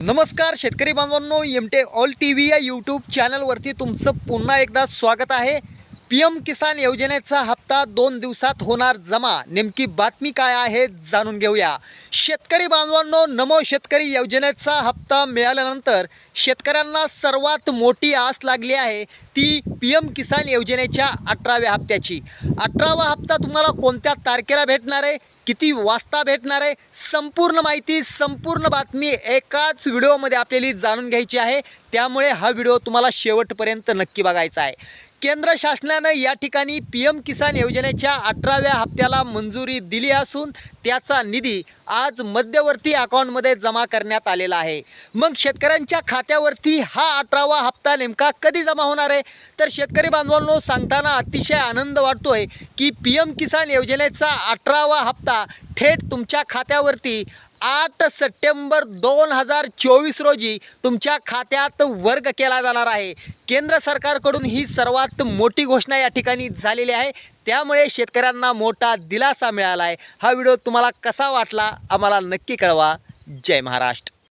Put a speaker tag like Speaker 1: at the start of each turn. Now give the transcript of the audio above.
Speaker 1: नमस्कार शेतकरी बांधवांनो MT all T V या यूट्यूब चॅनलवरती तुमचं पुन्हा एकदा स्वागत आहे. पी एम किसान योजनेचा हप्ता दोन दिवसात होणार जमा. नेमकी बातमी काय आहे जाणून घेऊया. शेतकरी बांधवांनो नमो शेतकरी योजनेचा हप्ता मिळाल्यानंतर शेतकऱ्यांना सर्वात मोठी आस लागली आहे ती पी एम किसान योजनेच्या अठराव्या हप्त्याची. अठरावा हप्ता तुम्हाला कोणत्या तारखेला भेटणार आहे? किती वाजता भेटणार आहे? संपूर्ण माहिती संपूर्ण बातमी एकाच व्हिडिओमध्ये आपल्याला जाणून घ्यायची आहे. त्यामुळे हा व्हिडिओ तुम्हाला शेवटपर्यंत नक्की बघायचा आहे. केंद्र शासनानं या ठिकाणी पी एम किसान योजनेच्या अठराव्या हप्त्याला मंजुरी दिली असून त्याचा निधी आज मध्यवर्ती अकाउंटमध्ये जमा करण्यात आलेला आहे. मग शेतकऱ्यांच्या खात्यावरती हा अठरावा हप्ता नेमका कधी जमा होणार आहे? तर शेतकरी बांधवांनो सांगताना अतिशय आनंद वाटतोय की पी एम किसान योजनेचा अठरावा हप्ता थेट तुमच्या खात्यावरती आठ सप्टेंबर दोन हजार चोवीस रोजी तुमच्या खात्यात वर्ग केला जाणार आहे. केंद्र सरकारकडून ही सर्वात मोठी घोषणा या ठिकाणी झालेली आहे. त्यामुळे शेतकऱ्यांना मोठा दिलासा मिळाला आहे हा व्हिडिओ तुम्हाला कसा वाटला? आम्हाला नक्की कळवा. जय महाराष्ट्र.